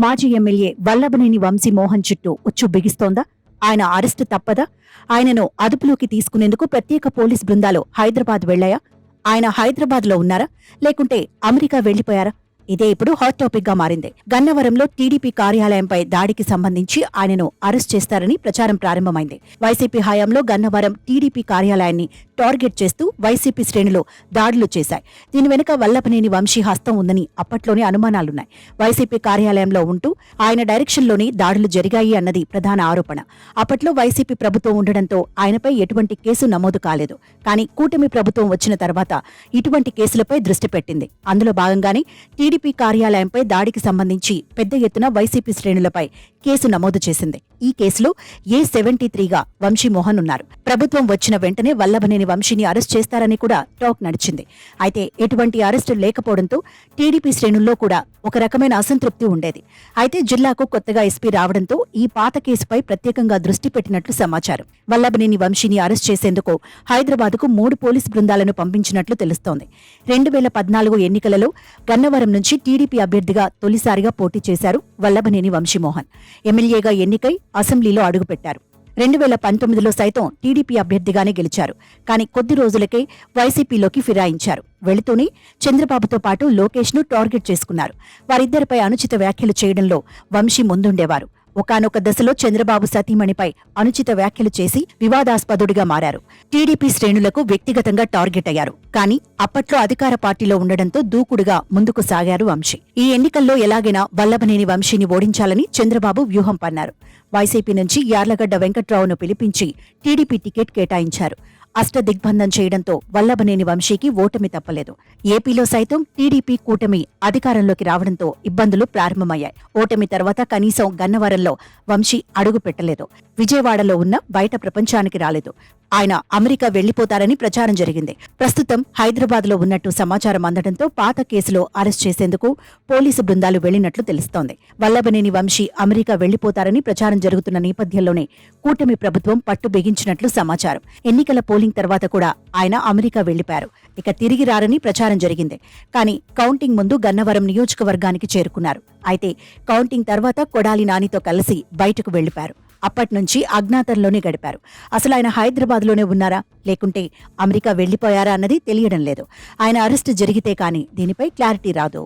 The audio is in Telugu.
మాజీ ఎమ్మెల్యే వల్లభనేని వంశీ మోహన్ చుట్టూ ఉచ్చు బిగిస్తోందా? ఆయన అరెస్టు తప్పదా? ఆయనను అదుపులోకి తీసుకునేందుకు ప్రత్యేక పోలీస్ బృందాలు హైదరాబాద్ వెళ్ళాయా ఆయన హైదరాబాద్లో ఉన్నారా? లేకుంటే అమెరికా వెళ్ళిపోయారా ఇదే ఇప్పుడు హాట్ టాపిక్గా మారింది. గన్నవరంలో టీడీపీ కార్యాలయంపై దాడికి సంబంధించి ఆయనను అరెస్ట్ చేస్తారని ప్రచారం ప్రారంభమైంది. వైసీపీ హయాంలో గన్నవరం టీడీపీ కార్యాలయాన్ని టార్గెట్ చేస్తూ వైసీపీ శ్రేణులు దాడులు చేశాయి. దీని వెనుక వల్లభనేని వంశీ హస్తం ఉందని అప్పట్లోనే అనుమానాలున్నాయి. వైసీపీ కార్యాలయంలో ఉంటూ ఆయన డైరెక్షన్లోనే దాడులు జరిగాయి అన్నది ప్రధాన ఆరోపణ. అప్పట్లో వైసీపీ ప్రభుత్వం ఉండడంతో ఆయనపై ఎటువంటి కేసు నమోదు కాలేదు. కానీ కూటమి ప్రభుత్వం వచ్చిన తర్వాత ఇటువంటి కేసులపై దృష్టి పెట్టింది. అందులో భాగంగానే టీడీపీ కార్యాలయంపై దాడికి సంబంధించి పెద్ద ఎత్తున వైసీపీ శ్రేణులపై కేసు నమోదు చేసింది. ఈ కేసులో ఏ సెవెంటీ త్రీగా వంశీమోహన్ ఉన్నారు. ప్రభుత్వం వచ్చిన వెంటనే వల్లభనేని వంశీని అరెస్ట్ చేస్తారని కూడా టాక్ నడిచింది. అయితే ఎటువంటి అరెస్టు లేకపోవడంతో టీడీపీ శ్రేణుల్లో కూడా ఒక రకమైన అసంతృప్తి ఉండేది. అయితే జిల్లాకు కొత్తగా ఎస్పీ రావడంతో ఈ పాత కేసుపై ప్రత్యేకంగా దృష్టి పెట్టినట్లు సమాచారం. వల్లభనేని వంశీని అరెస్ట్ చేసేందుకు హైదరాబాద్కు మూడు పోలీస్ బృందాలను పంపించినట్లు తెలుస్తోంది. రెండు వేల పద్నాలుగు ఎన్నికలలో గన్నవరం నుంచి టీడీపీ అభ్యర్థిగా తొలిసారిగా పోటీ చేశారు వల్లభనేని వంశీమోహన్. ఎమ్మెల్యేగా ఎన్నికై అసెంబ్లీలో అడుగుపెట్టారు. రెండు వేల పంతొమ్మిదిలో సైతం టీడీపీ అభ్యర్థిగానే గెలిచారు. కానీ కొద్ది రోజులకే వైసీపీలోకి ఫిరాయించారు. వెళుతూనే చంద్రబాబుతో పాటు లోకేష్ను టార్గెట్ చేసుకున్నారు. వారిద్దరిపై అనుచిత వ్యాఖ్యలు చేయడంలో వంశీ ముందుండేవారు. ఒకానొక దశలో చంద్రబాబు సతీమణిపై అనుచిత వ్యాఖ్యలు చేసి వివాదాస్పదుడిగా మారారు. టీడీపీ శ్రేణులకు వ్యక్తిగతంగా టార్గెట్ అయ్యారు. కానీ అప్పట్లో అధికార పార్టీలో ఉండడంతో దూకుడుగా ముందుకు సాగారు వంశీ. ఈ ఎన్నికల్లో ఎలాగైనా వల్లభనేని వంశీని ఓడించాలని చంద్రబాబు వ్యూహం పన్నారు. వైసీపీ నుంచి యార్లగడ్డ వెంకట్రావును పిలిపించి టీడీపీ టికెట్ కేటాయించారు. అష్టదిగ్బంధం చేయడంతో వల్లభనేని వంశీకి ఓటమి తప్పలేదు. ఏపీలో సైతం టీడీపీ కూటమి అధికారంలోకి రావడంతో ఇబ్బందులు ప్రారంభమయ్యాయి. ఓటమి తర్వాత కనీసం గన్నవరంలో వంశీ అడుగు పెట్టలేదు. విజయవాడలో ఉన్న బయట ప్రపంచానికి రాలేదు. ఆయన అమెరికా వెళ్ళిపోతారని ప్రచారం జరిగింది. ప్రస్తుతం హైదరాబాద్లో ఉన్నట్టు సమాచారం అందడంతో పాత కేసులో అరెస్ట్ చేసేందుకు పోలీసు బృందాలు వెళ్ళినట్లు తెలుస్తోంది. వల్లభనేని వంశీ అమెరికా వెళ్ళిపోతారని ప్రచారం జరుగుతున్న నేపథ్యంలోనే కూటమి ప్రభుత్వం పట్టు బిగించినట్లు సమాచారం. ఎన్నికల పోలింగ్ తర్వాత కూడా ఆయన అమెరికా వెళ్ళిపారు ఇక తిరిగి రారని ప్రచారం జరిగింది. కానీ కౌంటింగ్ ముందు గన్నవరం నియోజకవర్గానికి చేరుకున్నారు. అయితే కౌంటింగ్ తర్వాత కొడాలి నానితో కలిసి బయటకు వెళ్ళిపారు అప్పట్నుంచి అజ్ఞాతంలోనే గడిపారు. అసలు ఆయన హైదరాబాద్లోనే ఉన్నారా? లేకుంటే అమెరికా వెళ్ళిపోయారా అన్నది తెలియడం లేదు. ఆయన అరెస్టు జరిగితే కానీ దీనిపై క్లారిటీ రాదు.